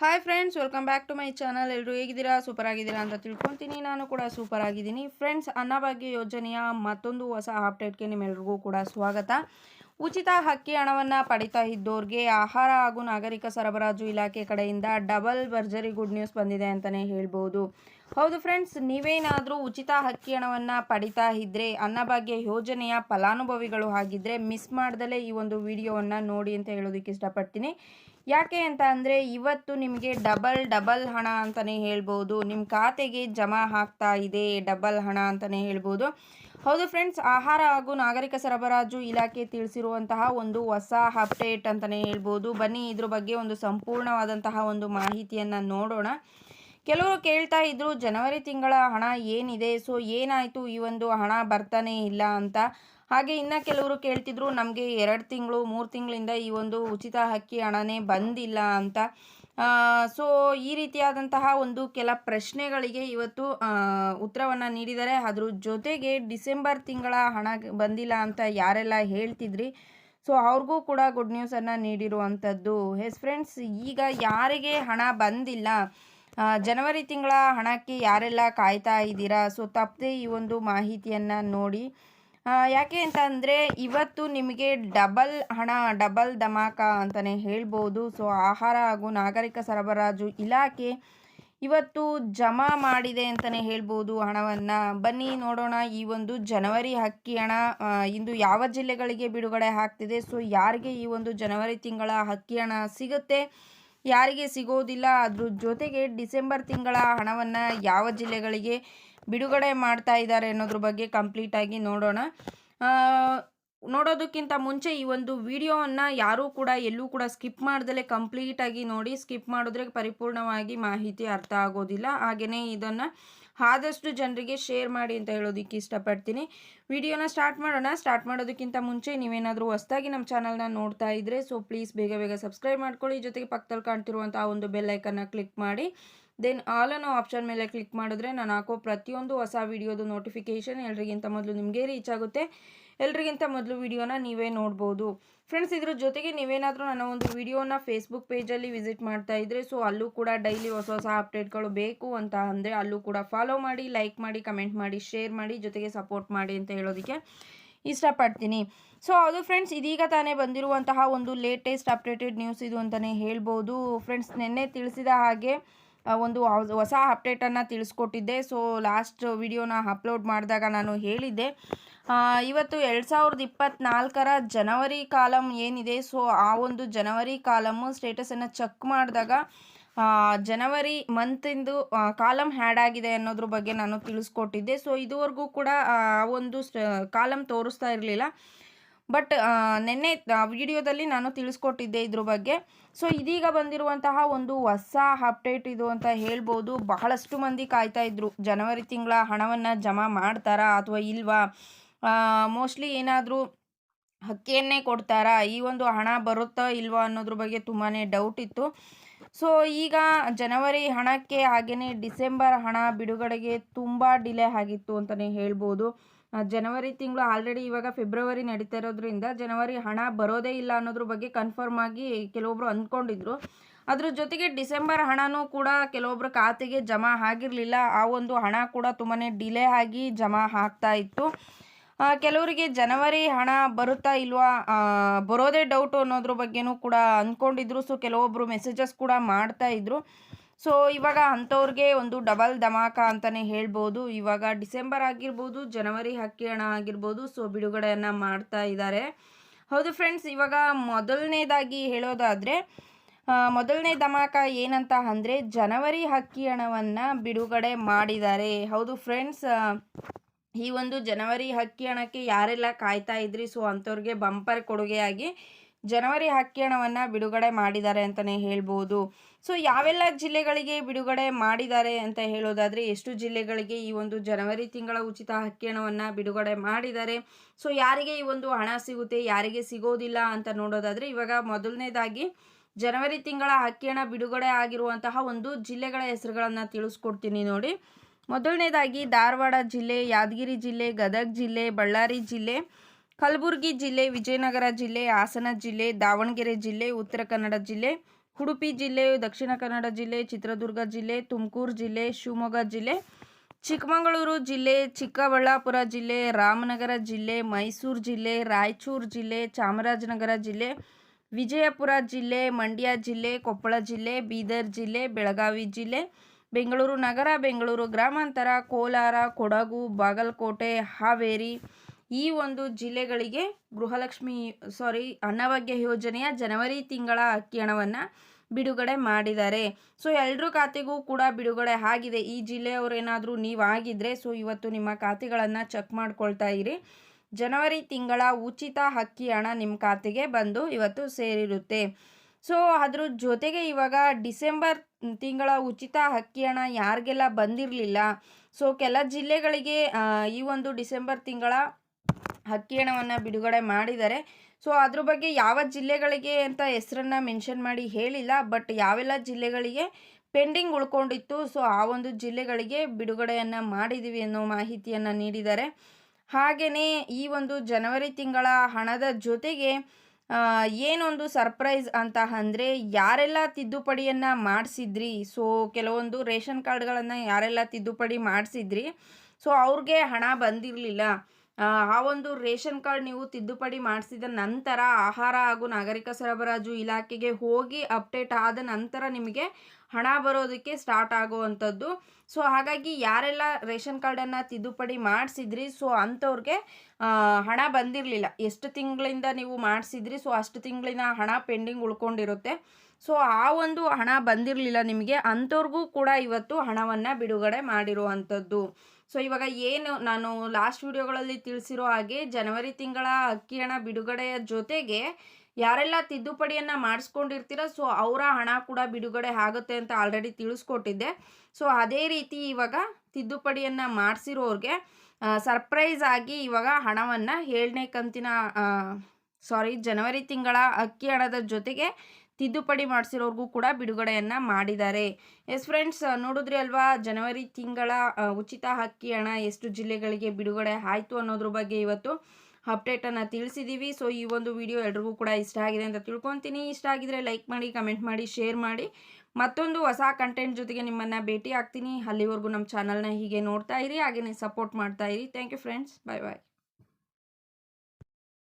Hi friends welcome back to my channel ಎಲ್ಲರೂ ಹೇಗಿದ್ದೀರಾ? Super ಆಗಿದ್ದೀರಾ ಅಂತ ತಿಳ್ಕೊತೀನಿ ನಾನು ಕೂಡ ಸೂಪರ್ ಆಗಿದ್ದೀನಿ ಫ್ರೆಂಡ್ಸ್ ಅನ್ನಭಾಗ್ಯ ಯೋಜನೆಯ ಮತ್ತೊಂದು ಹೊಸ ಅಪ್ಡೇಟ್ಗೆ ನಿಮ್ಮೆಲ್ರಿಗೂ ಕೂಡ ಸ್ವಾಗತ. ಉಚಿತ ಹಕ್ಕಿ ಹಣವನ್ನು ಪಡಿತಾ ಇದ್ದೋರಿಗೆ ಆಹಾರ ಹಾಗೂ ನಾಗರಿಕ ಸರಬರಾಜು ಇಲಾಖೆ ಕಡೆಯಿಂದ ಡಬಲ್ ಭರ್ಜರಿ ಗುಡ್ ನ್ಯೂಸ್ ಬಂದಿದೆ ಅಂತಲೇ ಹೇಳ್ಬೋದು. ಹೌದು ಫ್ರೆಂಡ್ಸ್ ನೀವೇನಾದರೂ ಉಚಿತ ಹಕ್ಕಿ ಹಣವನ್ನು ಪಡಿತಾ ಇದ್ದರೆ ಅನ್ನಭಾಗ್ಯ ಯೋಜನೆಯ ಫಲಾನುಭವಿಗಳು ಆಗಿದ್ದರೆ ಮಿಸ್ ಮಾಡ್ದಲೇ ಈ ಒಂದು ವಿಡಿಯೋವನ್ನು ನೋಡಿ ಅಂತ ಹೇಳೋದಕ್ಕೆ ಇಷ್ಟಪಡ್ತೀನಿ. ಯಾಕೆ ಅಂತ ಅಂದರೆ ಇವತ್ತು ನಿಮಗೆ ಡಬಲ್ ಡಬಲ್ ಹಣ ಅಂತಲೇ ಹೇಳ್ಬೋದು. ನಿಮ್ಮ ಖಾತೆಗೆ ಜಮಾ ಆಗ್ತಾ ಇದೆ ಡಬಲ್ ಹಣ ಅಂತಲೇ ಹೇಳ್ಬೋದು. ಹೌದು ಫ್ರೆಂಡ್ಸ್ ಆಹಾರ ಹಾಗೂ ನಾಗರಿಕ ಸರಬರಾಜು ಇಲಾಖೆ ತಿಳಿಸಿರುವಂತಹ ಒಂದು ಹೊಸ ಅಪ್ಡೇಟ್ ಅಂತಲೇ ಹೇಳ್ಬೋದು. ಬನ್ನಿ, ಇದ್ರ ಬಗ್ಗೆ ಒಂದು ಸಂಪೂರ್ಣವಾದಂತಹ ಒಂದು ಮಾಹಿತಿಯನ್ನು ನೋಡೋಣ. ಕೆಲವರು ಕೇಳ್ತಾ ಇದ್ರು, ಜನವರಿ ತಿಂಗಳ ಹಣ ಏನಿದೆ? ಸೊ ಏನಾಯಿತು? ಈ ಒಂದು ಹಣ ಬರ್ತಾನೆ ಇಲ್ಲ ಅಂತ. ಹಾಗೆ ಇನ್ನು ಕೆಲವರು ಕೇಳ್ತಿದ್ರು, ನಮಗೆ ಎರಡು ತಿಂಗಳು, ಮೂರು ತಿಂಗಳಿಂದ ಈ ಒಂದು ಉಚಿತ ಹಕ್ಕಿ ಹಣನೇ ಬಂದಿಲ್ಲ ಅಂತ. ಸೊ ಈ ರೀತಿಯಾದಂತಹ ಒಂದು ಕೆಲ ಪ್ರಶ್ನೆಗಳಿಗೆ ಇವತ್ತು ಉತ್ತರವನ್ನು ನೀಡಿದ್ದಾರೆ. ಅದ್ರ ಜೊತೆಗೆ ಡಿಸೆಂಬರ್ ತಿಂಗಳ ಹಣ ಬಂದಿಲ್ಲ ಅಂತ ಯಾರೆಲ್ಲ ಹೇಳ್ತಿದ್ರಿ? ಸೊ ಅವ್ರಿಗೂ ಕೂಡ ಗುಡ್ ನ್ಯೂಸನ್ನು ನೀಡಿರುವಂಥದ್ದು ಎಸ್ ಫ್ರೆಂಡ್ಸ್ ಈಗ ಯಾರಿಗೆ ಹಣ ಬಂದಿಲ್ಲ? ಜನವರಿ ತಿಂಗಳ ಹಣಕ್ಕೆ ಯಾರೆಲ್ಲ ಕಾಯ್ತಾ ಇದ್ದೀರಾ? ಸೊ ತಪ್ಪದೆ ಈ ಒಂದು ಮಾಹಿತಿಯನ್ನು ನೋಡಿ. ಯಾಕೆ ಅಂತ ಅಂದರೆ ಇವತ್ತು ನಿಮಗೆ ಡಬಲ್ ಹಣ, ಡಬಲ್ ಧಮಾಕ ಅಂತಲೇ ಹೇಳ್ಬೋದು. ಸೊ, ಆಹಾರ ಹಾಗೂ ನಾಗರಿಕ ಸರಬರಾಜು ಇಲಾಖೆ ಇವತ್ತು ಜಮಾ ಮಾಡಿದೆ ಅಂತಲೇ ಹೇಳ್ಬೋದು ಹಣವನ್ನು. ಬನ್ನಿ ನೋಡೋಣ ಈ ಒಂದು ಜನವರಿ ಹಕ್ಕಿ ಹಣ ಇಂದು ಯಾವ ಜಿಲ್ಲೆಗಳಿಗೆ ಬಿಡುಗಡೆ ಆಗ್ತಿದೆ? ಸೊ, ಯಾರಿಗೆ ಈ ಒಂದು ಜನವರಿ ತಿಂಗಳ ಹಕ್ಕಿ ಹಣ ಸಿಗುತ್ತೆ? ಯಾರಿಗೆ ಸಿಗೋದಿಲ್ಲ? ಅದ್ರ ಜೊತೆಗೆ ಡಿಸೆಂಬರ್ ತಿಂಗಳ ಹಣವನ್ನು ಯಾವ ಜಿಲ್ಲೆಗಳಿಗೆ ಬಿಡುಗಡೆ ಮಾಡ್ತಾ ಇದ್ದಾರೆ ಅನ್ನೋದ್ರ ಬಗ್ಗೆ ಕಂಪ್ಲೀಟಾಗಿ ನೋಡೋಣ. ನೋಡೋದಕ್ಕಿಂತ ಮುಂಚೆ ಈ ಒಂದು ವಿಡಿಯೋವನ್ನು ಯಾರೂ ಕೂಡ ಎಲ್ಲೂ ಕೂಡ ಸ್ಕಿಪ್ ಮಾಡ್ದಲೇ ಕಂಪ್ಲೀಟಾಗಿ ನೋಡಿ ಸ್ಕಿಪ್ ಮಾಡಿದ್ರೆ ಪರಿಪೂರ್ಣವಾಗಿ ಮಾಹಿತಿ ಅರ್ಥ ಆಗೋದಿಲ್ಲ. ಹಾಗೆಯೇ ಇದನ್ನು ಆದಷ್ಟು ಜನರಿಗೆ ಶೇರ್ ಮಾಡಿ ಅಂತ ಹೇಳೋದಕ್ಕೆ ಇಷ್ಟಪಡ್ತೀನಿ. ವಿಡಿಯೋನ ಸ್ಟಾರ್ಟ್ ಮಾಡೋಣ. ಸ್ಟಾರ್ಟ್ ಮಾಡೋದಕ್ಕಿಂತ ಮುಂಚೆ ನೀವೇನಾದರೂ ಹೊಸದಾಗಿ ನಮ್ಮ ಚಾನಲ್ನ ನೋಡ್ತಾ ಇದ್ದರೆ ಸೊ ಪ್ಲೀಸ್ ಬೇಗ ಬೇಗ ಸಬ್ಸ್ಕ್ರೈಬ್ ಮಾಡ್ಕೊಳ್ಳಿ. ಜೊತೆಗೆ ಪಕ್ಕದಲ್ಲಿ ಕಾಣ್ತಿರುವಂಥ ಒಂದು ಬೆಲ್ಲೈಕನ್ನ ಕ್ಲಿಕ್ ಮಾಡಿ. ದೆನ್ ಆಲ್ ಅನ್ನೋ ಆಪ್ಷನ್ ಮೇಲೆ ಕ್ಲಿಕ್ ಮಾಡಿದ್ರೆ ನಾನು ಹಾಕೋ ಪ್ರತಿಯೊಂದು ಹೊಸ ವೀಡಿಯೋದು ನೋಟಿಫಿಕೇಷನ್ ಎಲ್ರಿಗಿಂತ ಮೊದಲು ನಿಮಗೆ ರೀಚ್ ಆಗುತ್ತೆ. ಎಲ್ರಿಗಿಂತ ಮೊದಲು ವಿಡಿಯೋನ ನೀವೇ ನೋಡ್ಬೋದು. ಫ್ರೆಂಡ್ಸ್ ಇದ್ರ ಜೊತೆಗೆ ನೀವೇನಾದರೂ ನನ್ನ ಒಂದು ವಿಡಿಯೋನ ಫೇಸ್ಬುಕ್ ಪೇಜಲ್ಲಿ ವಿಸಿಟ್ ಮಾಡ್ತಾ ಇದ್ದರೆ ಸೊ ಅಲ್ಲೂ ಕೂಡ ಡೈಲಿ ಹೊಸ ಹೊಸ ಅಪ್ಡೇಟ್ಗಳು ಬೇಕು ಅಂತ ಅಂದರೆ ಅಲ್ಲೂ ಕೂಡ ಫಾಲೋ ಮಾಡಿ ಲೈಕ್ ಮಾಡಿ ಕಮೆಂಟ್ ಮಾಡಿ ಶೇರ್ ಮಾಡಿ, ಜೊತೆಗೆ ಸಪೋರ್ಟ್ ಮಾಡಿ ಅಂತ ಹೇಳೋದಕ್ಕೆ ಇಷ್ಟಪಡ್ತೀನಿ. ಸೊ ಅದು ಫ್ರೆಂಡ್ಸ್ ಇದೀಗ ತಾನೇ ಬಂದಿರುವಂತಹ ಒಂದು ಲೇಟೆಸ್ಟ್ ಅಪ್ಡೇಟೆಡ್ ನ್ಯೂಸ್ ಇದು ಅಂತಲೇ ಹೇಳ್ಬೋದು. ಫ್ರೆಂಡ್ಸ್ ನಿನ್ನೆ ತಿಳಿಸಿದ ಹಾಗೆ ಒಂದು ಹೊಸ ಅಪ್ಡೇಟನ್ನು ತಿಳಿಸ್ಕೊಟ್ಟಿದ್ದೆ. ಸೊ ಲಾಸ್ಟ್ ವಿಡಿಯೋನ ಅಪ್ಲೋಡ್ ಮಾಡಿದಾಗ ನಾನು ಹೇಳಿದ್ದೆ. ಇವತ್ತು ಎರಡು ಸಾವಿರದ ಇಪ್ಪತ್ತ್ನಾಲ್ಕರ ಜನವರಿ ಕಾಲಮ್ ಏನಿದೆ? ಸೊ ಆ ಒಂದು ಜನವರಿ ಕಾಲಮ್ಮು ಸ್ಟೇಟಸನ್ನು ಚೆಕ್ ಮಾಡಿದಾಗ ಜನವರಿ ಮಂತಿಂದು ಕಾಲಮ್ ಹ್ಯಾಡ್ ಆಗಿದೆ ಅನ್ನೋದ್ರ ಬಗ್ಗೆ ನಾನು ತಿಳಿಸ್ಕೊಟ್ಟಿದ್ದೆ. ಸೊ ಇದುವರೆಗೂ ಕೂಡ, ಆ ಒಂದು ಕಾಲಮ್ ತೋರಿಸ್ತಾ ಇರಲಿಲ್ಲ. ಬಟ್ ನಿನ್ನೆ ವಿಡಿಯೋದಲ್ಲಿ ನಾನು ತಿಳಿಸ್ಕೊಟ್ಟಿದ್ದೆ ಇದ್ರ ಬಗ್ಗೆ. ಸೊ, ಇದೀಗ ಬಂದಿರುವಂತಹ ಒಂದು ಹೊಸ ಅಪ್ಡೇಟ್ ಇದು ಅಂತ ಹೇಳ್ಬೋದು. ಬಹಳಷ್ಟು ಮಂದಿ ಕಾಯ್ತಾ ಇದ್ರು. ಜನವರಿ ತಿಂಗಳ ಹಣವನ್ನು ಜಮಾ ಮಾಡ್ತಾರಾ ಅಥವಾ ಇಲ್ವಾ? ಮೋಸ್ಟ್ಲಿ ಏನಾದರೂ ಹಕ್ಕಿಯನ್ನೇ ಕೊಡ್ತಾರಾ? ಈ ಒಂದು ಹಣ ಬರುತ್ತಾ ಇಲ್ವಾ ಅನ್ನೋದ್ರ ಬಗ್ಗೆ ತುಂಬಾ ಡೌಟ್ ಇತ್ತು. ಸೊ, ಈಗ ಜನವರಿ ಹಣಕ್ಕೆ ಹಾಗೆಯೇ ಡಿಸೆಂಬರ್ ಹಣ ಬಿಡುಗಡೆಗೆ ತುಂಬ ಡಿಲೇ ಆಗಿತ್ತು ಅಂತಲೇ ಹೇಳ್ಬೋದು. ಜನವರಿ ತಿಂಗಳು ಆಲ್ರೆಡಿ ಇವಾಗ ಫೆಬ್ರವರಿ ನಡೀತಾ ಇರೋದ್ರಿಂದ ಜನವರಿ ಹಣ ಬರೋದೇ ಇಲ್ಲ ಅನ್ನೋದ್ರ ಬಗ್ಗೆ ಕನ್ಫರ್ಮ್ ಆಗಿ ಕೆಲವೊಬ್ರು ಅಂದ್ಕೊಂಡಿದ್ರು. ಅದ್ರ ಜೊತೆಗೆ ಡಿಸೆಂಬರ್ ಹಣನೂ ಕೂಡ ಕೆಲವೊಬ್ಬರ ಖಾತೆಗೆ ಜಮಾ ಆಗಿರಲಿಲ್ಲ. ಆ ಒಂದು ಹಣ ಕೂಡ ತುಂಬಾ ಡಿಲೇ ಆಗಿ ಜಮಾ ಆಗ್ತಾ ಇತ್ತು. ಕೆಲವರಿಗೆ ಜನವರಿ ಹಣ ಬರುತ್ತಾ ಇಲ್ವಾ ಬರೋದೇ ಡೌಟು ಅನ್ನೋದ್ರ ಬಗ್ಗೆನೂ ಕೂಡ ಅಂದ್ಕೊಂಡಿದ್ರು. ಸೊ ಕೆಲವೊಬ್ಬರು ಮೆಸೇಜಸ್ ಕೂಡ ಮಾಡ್ತಾ ಇದ್ರು. ಸೊ ಇವಾಗ ಅಂಥವ್ರಿಗೆ ಒಂದು ಡಬಲ್ ಧಮಾಕ ಅಂತಲೇ ಹೇಳ್ಬೋದು. ಇವಾಗ ಡಿಸೆಂಬರ್ ಆಗಿರ್ಬೋದು, ಜನವರಿ ಹಕ್ಕಿ ಹಣ ಆಗಿರ್ಬೋದು ಸೊ ಬಿಡುಗಡೆಯನ್ನು ಮಾಡ್ತಾ ಇದ್ದಾರೆ ಹೌದು ಫ್ರೆಂಡ್ಸ್ ಇವಾಗ ಮೊದಲನೇದಾಗಿ ಹೇಳೋದಾದರೆ ಮೊದಲನೇ ಧಮಾಕ ಏನಂತ ಅಂದರೆ ಜನವರಿ ಹಕ್ಕಿ ಹಣವನ್ನು ಬಿಡುಗಡೆ ಮಾಡಿದ್ದಾರೆ. ಹೌದು ಫ್ರೆಂಡ್ಸ್ ಈ ಒಂದು ಜನವರಿ ಹಕ್ಕಿ ಹಣಕ್ಕೆ ಯಾರೆಲ್ಲ ಕಾಯ್ತಾ ಇದ್ರಿ? ಸೊ ಅಂಥವ್ರಿಗೆ ಬಂಪರ್ ಕೊಡುಗೆಯಾಗಿ ಜನವರಿ ಹಕ್ಕಿ ಹಣವನ್ನು ಬಿಡುಗಡೆ ಮಾಡಿದ್ದಾರೆ ಅಂತಲೇ ಹೇಳ್ಬೋದು. ಸೊ ಯಾವೆಲ್ಲ ಜಿಲ್ಲೆಗಳಿಗೆ ಬಿಡುಗಡೆ ಮಾಡಿದ್ದಾರೆ ಅಂತ ಹೇಳೋದಾದರೆ, ಎಷ್ಟು ಜಿಲ್ಲೆಗಳಿಗೆ ಈ ಒಂದು ಜನವರಿ ತಿಂಗಳ ಉಚಿತ ಹಕ್ಕಿ ಹಣವನ್ನು ಬಿಡುಗಡೆ ಮಾಡಿದ್ದಾರೆ? ಸೊ ಯಾರಿಗೆ ಈ ಒಂದು ಹಣ ಸಿಗುತ್ತೆ, ಯಾರಿಗೆ ಸಿಗೋದಿಲ್ಲ ಅಂತ ನೋಡೋದಾದರೆ, ಇವಾಗ ಮೊದಲನೇದಾಗಿ ಜನವರಿ ತಿಂಗಳ ಹಕ್ಕಿ ಹಣ ಬಿಡುಗಡೆ ಆಗಿರುವಂತಹ ಒಂದು ಜಿಲ್ಲೆಗಳ ಹೆಸರುಗಳನ್ನು ತಿಳಿಸ್ಕೊಡ್ತೀನಿ ನೋಡಿ. ಮೊದಲನೇದಾಗಿ ಧಾರವಾಡ ಜಿಲ್ಲೆ, ಯಾದಗಿರಿ ಜಿಲ್ಲೆ, ಗದಗ ಜಿಲ್ಲೆ, ಬಳ್ಳಾರಿ ಜಿಲ್ಲೆ ಕಲಬುರಗಿ ಜಿಲ್ಲೆ, ವಿಜಯನಗರ ಜಿಲ್ಲೆ, ಹಾಸನ ಜಿಲ್ಲೆ, ದಾವಣಗೆರೆ ಜಿಲ್ಲೆ, ಉತ್ತರ ಕನ್ನಡ ಜಿಲ್ಲೆ, ಉಡುಪಿ ಜಿಲ್ಲೆ, ದಕ್ಷಿಣ ಕನ್ನಡ ಜಿಲ್ಲೆ, ಚಿತ್ರದುರ್ಗ ಜಿಲ್ಲೆ, ತುಮಕೂರು ಜಿಲ್ಲೆ, ಶಿವಮೊಗ್ಗ ಜಿಲ್ಲೆ, ಚಿಕ್ಕಮಗಳೂರು ಜಿಲ್ಲೆ, ಚಿಕ್ಕಬಳ್ಳಾಪುರ ಜಿಲ್ಲೆ, ರಾಮನಗರ ಜಿಲ್ಲೆ, ಮೈಸೂರು ಜಿಲ್ಲೆ, ರಾಯಚೂರು ಜಿಲ್ಲೆ, ಚಾಮರಾಜನಗರ ಜಿಲ್ಲೆ, ವಿಜಯಪುರ ಜಿಲ್ಲೆ, ಮಂಡ್ಯ ಜಿಲ್ಲೆ, ಕೊಪ್ಪಳ ಜಿಲ್ಲೆ, ಬೀದರ್ ಜಿಲ್ಲೆ, ಬೆಳಗಾವಿ ಜಿಲ್ಲೆ, ಬೆಂಗಳೂರು ನಗರ, ಬೆಂಗಳೂರು ಗ್ರಾಮಾಂತರ, ಕೋಲಾರ, ಕೊಡಗು, ಬಾಗಲಕೋಟೆ, ಹಾವೇರಿ ಈ ಒಂದು ಜಿಲ್ಲೆಗಳಿಗೆ ಗೃಹಲಕ್ಷ್ಮಿ ಸಾರಿ ಅನ್ನಭಾಗ್ಯ ಯೋಜನೆಯ ಜನವರಿ ತಿಂಗಳ ಅಕ್ಕಿ ಹಣವನ್ನು ಬಿಡುಗಡೆ ಮಾಡಿದ್ದಾರೆ. ಸೊ ಎಲ್ಲರೂ ಖಾತೆಗೂ ಕೂಡ ಬಿಡುಗಡೆ ಆಗಿದೆ. ಈ ಜಿಲ್ಲೆಯವರೇನಾದರೂ ನೀವು ಆಗಿದ್ದರೆ ಸೊ ಇವತ್ತು ನಿಮ್ಮ ಖಾತೆಗಳನ್ನು ಚೆಕ್ ಮಾಡ್ಕೊಳ್ತಾ ಇರಿ. ಜನವರಿ ತಿಂಗಳ ಉಚಿತ ಅಕ್ಕಿ ಹಣ ನಿಮ್ಮ ಖಾತೆಗೆ ಬಂದು ಇವತ್ತು ಸೇರಿರುತ್ತೆ. ಸೊ ಅದ್ರ ಜೊತೆಗೆ ಇವಾಗ ಡಿಸೆಂಬರ್ ತಿಂಗಳ ಉಚಿತ ಅಕ್ಕಿ ಹಣ ಯಾರಿಗೆಲ್ಲ ಬಂದಿರಲಿಲ್ಲ ಸೊ ಕೆಲ ಜಿಲ್ಲೆಗಳಿಗೆ ಈ ಒಂದು ಡಿಸೆಂಬರ್ ತಿಂಗಳ ಅಕ್ಕಿ ಹಣವನ್ನು ಬಿಡುಗಡೆ ಮಾಡಿದ್ದಾರೆ. ಸೊ ಅದ್ರ ಬಗ್ಗೆ ಯಾವ ಜಿಲ್ಲೆಗಳಿಗೆ ಅಂತ ಹೆಸರನ್ನು ಮೆನ್ಷನ್ ಮಾಡಿ ಹೇಳಿಲ್ಲ ಬಟ್ ಯಾವೆಲ್ಲ ಜಿಲ್ಲೆಗಳಿಗೆ ಪೆಂಡಿಂಗ್ ಉಳ್ಕೊಂಡಿತ್ತು ಸೊ ಆ ಒಂದು ಜಿಲ್ಲೆಗಳಿಗೆ ಬಿಡುಗಡೆಯನ್ನು ಮಾಡಿದ್ದೀವಿ ಅನ್ನೋ ಮಾಹಿತಿಯನ್ನು ನೀಡಿದ್ದಾರೆ. ಹಾಗೆಯೇ ಈ ಒಂದು ಜನವರಿ ತಿಂಗಳ ಹಣದ ಜೊತೆಗೆ ಏನೊಂದು ಸರ್ಪ್ರೈಸ್ ಅಂತ ಅಂದರೆ ಯಾರೆಲ್ಲ ತಿದ್ದುಪಡಿಯನ್ನು ಮಾಡಿಸಿದ್ರಿ? ಸೊ ಕೆಲವೊಂದು ರೇಷನ್ ಕಾರ್ಡ್ಗಳನ್ನು ಯಾರೆಲ್ಲ ತಿದ್ದುಪಡಿ ಮಾಡಿಸಿದ್ರಿ? ಸೊ ಅವ್ರಿಗೆ ಹಣ ಬಂದಿರಲಿಲ್ಲ. ಆ ಒಂದು ರೇಷನ್ ಕಾರ್ಡ್ ನೀವು ತಿದ್ದುಪಡಿ ಮಾಡಿಸಿದ ನಂತರ ಆಹಾರ ಹಾಗೂ ನಾಗರಿಕ ಸರಬರಾಜು ಇಲಾಖೆಗೆ ಹೋಗಿ ಅಪ್ಡೇಟ್ ಆದ ನಂತರ ನಿಮಗೆ ಹಣ ಬರೋದಕ್ಕೆ ಸ್ಟಾರ್ಟ್ ಆಗುವಂಥದ್ದು. ಸೊ, ಹಾಗಾಗಿ ಯಾರೆಲ್ಲ ರೇಷನ್ ಕಾರ್ಡನ್ನು ತಿದ್ದುಪಡಿ ಮಾಡಿಸಿದ್ರಿ, ಸೊ ಅಂಥವ್ರಿಗೆ ಹಣ ಬಂದಿರಲಿಲ್ಲ. ಎಷ್ಟು ತಿಂಗಳಿಂದ ನೀವು ಮಾಡಿಸಿದ್ರಿ, ಸೊ ಅಷ್ಟು ತಿಂಗಳಿನ ಹಣ ಪೆಂಡಿಂಗ್ ಉಳ್ಕೊಂಡಿರುತ್ತೆ. ಸೊ, ಆ ಒಂದು ಹಣ ಬಂದಿರಲಿಲ್ಲ ನಿಮಗೆ, ಅಂಥವ್ರಿಗೂ ಕೂಡ ಇವತ್ತು ಹಣವನ್ನು ಬಿಡುಗಡೆ ಮಾಡಿರುವಂಥದ್ದು. ಸೊ ಇವಾಗ ಏನು ನಾನು ಲಾಸ್ಟ್ ವಿಡಿಯೋಗಳಲ್ಲಿ ತಿಳಿಸಿರೋ ಹಾಗೆ ಜನವರಿ ತಿಂಗಳ ಅಕ್ಕಿ ಹಣ ಬಿಡುಗಡೆಯ ಜೊತೆಗೆ ಯಾರೆಲ್ಲ ತಿದ್ದುಪಡಿಯನ್ನು ಮಾಡಿಸ್ಕೊಂಡಿರ್ತೀರ, ಸೊ ಅವರ ಹಣ ಕೂಡ ಬಿಡುಗಡೆ ಆಗುತ್ತೆ ಅಂತ ಆಲ್ರೆಡಿ ತಿಳಿಸ್ಕೊಟ್ಟಿದ್ದೆ. ಸೊ ಅದೇ ರೀತಿ ಇವಾಗ ತಿದ್ದುಪಡಿಯನ್ನು ಮಾಡಿಸಿರೋರಿಗೆ ಸರ್ಪ್ರೈಸ್ ಆಗಿ ಇವಾಗ ಹಣವನ್ನು ಏಳನೇ ಕಂತಿನ ಸಾರಿ ಜನವರಿ ತಿಂಗಳ ಅಕ್ಕಿ ಹಣದ ಜೊತೆಗೆ ತಿದ್ದುಪಡಿ ಮಾಡಿಸಿರೋರ್ಗೂ ಕೂಡ ಬಿಡುಗಡೆಯನ್ನು ಮಾಡಿದ್ದಾರೆ. ಎಸ್ ಫ್ರೆಂಡ್ಸ್ ನೋಡಿದ್ರಿ ಅಲ್ವಾ? ಜನವರಿ ತಿಂಗಳ ಉಚಿತ ಹಕ್ಕಿ ಹಣ ಎಷ್ಟು ಜಿಲ್ಲೆಗಳಿಗೆ ಬಿಡುಗಡೆ ಆಯಿತು ಅನ್ನೋದ್ರ ಬಗ್ಗೆ ಇವತ್ತು ಅಪ್ಡೇಟನ್ನು ತಿಳಿಸಿದ್ದೀವಿ ಸೊ ಈ ಒಂದು ವಿಡಿಯೋ ಎಲ್ರಿಗೂ ಕೂಡ ಇಷ್ಟ ಆಗಿದೆ ಅಂತ ತಿಳ್ಕೊತೀನಿ. ಇಷ್ಟ ಆಗಿದ್ರೆ ಲೈಕ್ ಮಾಡಿ ಕಮೆಂಟ್ ಮಾಡಿ ಶೇರ್ ಮಾಡಿ. ಮತ್ತೊಂದು ಹೊಸ ಕಂಟೆಂಟ್ ಜೊತೆಗೆ ನಿಮ್ಮನ್ನು ಭೇಟಿ ಆಗ್ತೀನಿ. ಅಲ್ಲಿವರೆಗೂ ನಮ್ಮ ಚಾನಲ್ನ ಹೀಗೆ ನೋಡ್ತಾ ಇರಿ ಹಾಗೆಯೇ ಸಪೋರ್ಟ್ ಮಾಡ್ತಾ ಇರಿ. Thank you friends bye bye